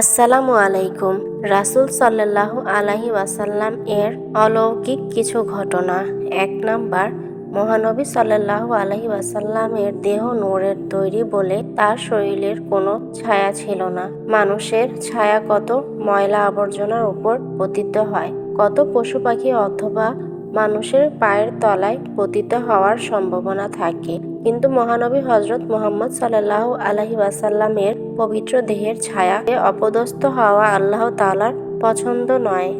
আসসালামু আলাইকুম। রাসূল সাল্লাল্লাহু আলাইহি ওয়াসাল্লাম এর অলৌকিক কিছু ঘটনা। এক নাম্বার, মহানবী সাল্লাল্লাহু আলাইহি ওয়াসাল্লামের দেহ নূরের তৈরি বলে তার শরীরের কোনো ছায়া ছিল না। মানুষের ছায়া কত ময়লা আবর্জনার উপর পতিত হয়, কত পশু পাখি অথবা মানুষের পায়ের তলায় পতিত হওয়ার সম্ভাবনা থাকে। কিন্তু মহানবী হজরত মোহাম্মদ সাল্লাহ আলহি ওয়াসাল্লামের পবিত্র দেহের ছায়া অপদস্থ হওয়া আল্লাহ তালার পছন্দ নয়।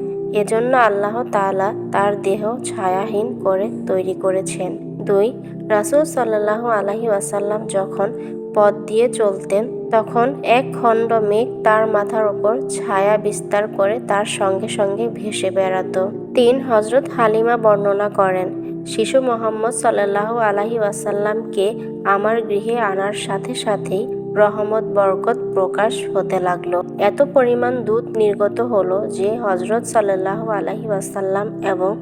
এজন্য আল্লাহ তাআলা তার দেহ ছায়াহীন করে তৈরি করেছেন। দুই, রাসূল সাল্লাহ আলহি ওয়াসাল্লাম যখন পথ দিয়ে চলতেন, তখন এক খণ্ড মেঘ তার মাথার ওপর ছায়া বিস্তার করে তার সঙ্গে সঙ্গে ভেসে বেড়াতো। তিন হজরত হালিমা বর্ণনা করেন, শিশু মোহাম্মদ সাল্লাহ আলাহি ওয়াসাল্লামকে আমার গৃহে আনার সাথে সাথেই রহমত, বরকত প্রকাশ হতে লাগল। এত পরিমাণ দুধ নির্গত হলো যে হজরত সাল্লাহ আলাহি ওয়াসাল্লাম এবং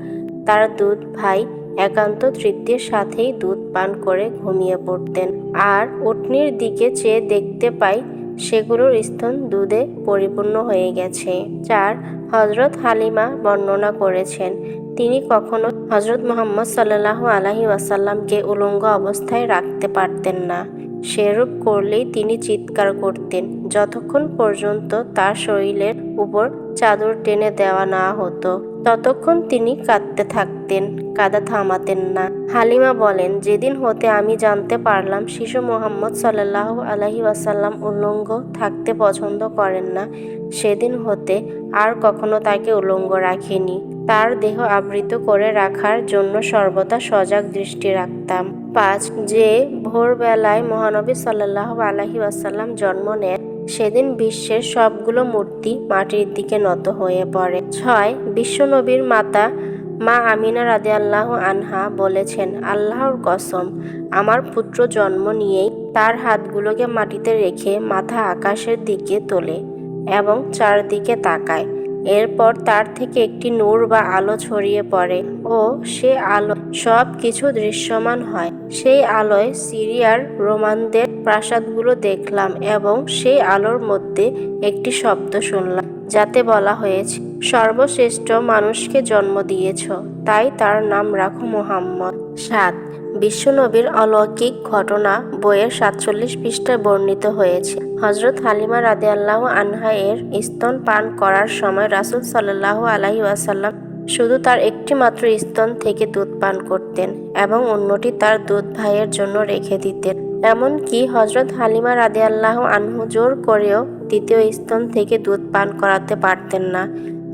তার দুধ ভাই একান্ত তৃপ্তির সাথেই দুধ পান করে ঘুমিয়ে পড়তেন। আর উটনির দিকে চেয়ে দেখতে পাই সেগুলোর স্তন দুধে পরিপূর্ণ হয়ে গেছে চার হজরত হালিমা বর্ণনা করেছেন। তিনি কখনো হজরত মোহাম্মদ সাল্লাহ আলাহি ওয়াসাল্লামকে উলঙ্গ অবস্থায় রাখতে পারতেন না। সেরূপ করলেই তিনি চিৎকার করতেন, যতক্ষণ পর্যন্ত তার শরীরের উপর চাদর টেনে দেওয়া না হতো, ততক্ষণ তিনি কাঁদতে থাকতেন। কাদা থামাতেন না। হালিমা বলেন, যেদিন হতে আমি জানতে পারলাম, শিশু মোহাম্মদ সাল্লাহ আলহি ওয়াসাল্লাম উলঙ্গ থাকতে পছন্দ করেন না। সেদিন হতে আর কখনো তাকে উলঙ্গ রাখিনি। তার দেহ আবৃত করে রাখার জন্য সর্বদা সজাগ দৃষ্টি রাখতাম। পাঁচ, যে ভোরবেলায় মহানবী সাল্লাহ আলহি ওয়াসাল্লাম জন্ম নেন, সেদিন বিশ্বের সবগুলো মূর্তি মাটির দিকে নত হয়ে পড়ে। ছয়, বিশ্বনবীর মাতা মা আমিনা রাদে আল্লাহ আনহা বলেছেন, আল্লাহর কসম, আমার পুত্র জন্ম নিয়েই তার হাতগুলোকে মাটিতে রেখে মাথা আকাশের দিকে তোলে এবং চারদিকে তাকায়। এরপর তার থেকে একটি নূর বা আলো ছড়িয়ে পড়ে ও সে আলো সব কিছু দৃশ্যমান হয়। সেই আলোয় সিরিয়ার রোমানদের প্রাসাদগুলো দেখলাম এবং সেই আলোর মধ্যে একটি শব্দ শুনলাম, যাতে বলা হয়েছে সর্বশ্রেষ্ঠ মানুষকে জন্ম দিয়েছ, তাই তার নাম রাখো মোহাম্মদ। সাত, বিশ্বনবীর অলৌকিক ঘটনা বইয়ের সাতচল্লিশ পৃষ্ঠায় বর্ণিত হয়েছে। হজরত হালিমা রাদে আল্লাহ আনহা এর স্তন পান করার সময় রাসুল সাল্লাহ আলাহি ওয়াসাল্লাম শুধু তার একটি মাত্র স্তন থেকে দুধ পান করতেন এবং অন্যটি তার দুধ ভাইয়ের জন্য রেখে দিতেন। এমনকি হজরত হালিমা রাদে আল্লাহ আনহু জোর করেও দ্বিতীয় স্তন থেকে দুধ পান করাতে পারতেন না।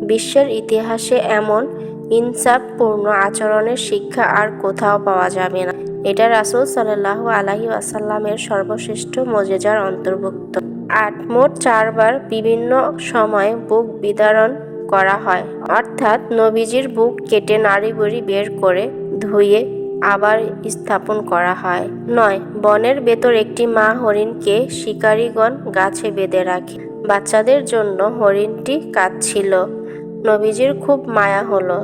বিশ্বের ইতিহাসে এমন ইনসাফপূর্ণ আচরণের শিক্ষা আর কোথাও পাওয়া যাবে না। এটা রাসুল সাল্লাহ আলাহি আসাল্লামের সর্বশ্রেষ্ঠ মজেজার অন্তর্ভুক্ত। আট মোট চারবার বিভিন্ন সময়ে বুক বিদারণ করা হয়। অর্থাৎ নবীজির বুক কেটে নাড়ি বুড়ি বের করে ধুয়ে আবার স্থাপন করা হয়। নয়, বনের ভেতর একটি মা হরিণকে শিকারীগণ গাছে বেঁধে রাখে। বাচ্চাদের জন্য হরিণটি কাঁদছিল। নবীজির খুব মায়া হলো।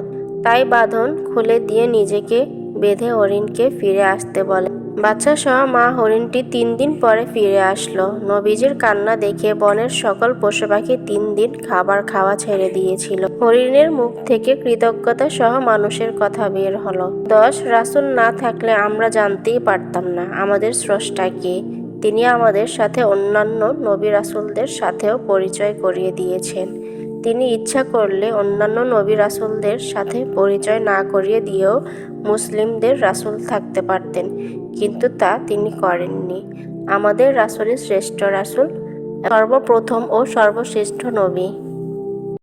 তাই বাঁধন খুলে দিয়ে নিজেকে বেঁধে হরিণকে ফিরে আসতে বলে। বাচ্চা সহ মা হরিণটি তিন দিন পরে ফিরে আসলো। নবীজির কান্না দেখে বনের সকল পশু পাখি তিন দিন খাবার খাওয়া ছেড়ে দিয়েছিল। হরিণের মুখ থেকে কৃতজ্ঞতা সহ মানুষের কথা বের হলো। দশ রাসুল না থাকলে আমরা জানতেই পারতাম না, আমাদের স্রষ্টাকে তিনি আমাদের সাথে অন্যান্য নবী রাসুলদের সাথেও পরিচয় করিয়ে দিয়েছেন। তিনি ইচ্ছা করলে অন্যান্য নবী রাসুলদের সাথে পরিচয় না করিয়ে দিয়েও মুসলিমদের রাসুল থাকতে পারতেন, কিন্তু তা তিনি করেননি। আমাদের রাসুলের শ্রেষ্ঠ রাসুল, সর্বপ্রথম ও সর্বশ্রেষ্ঠ নবী।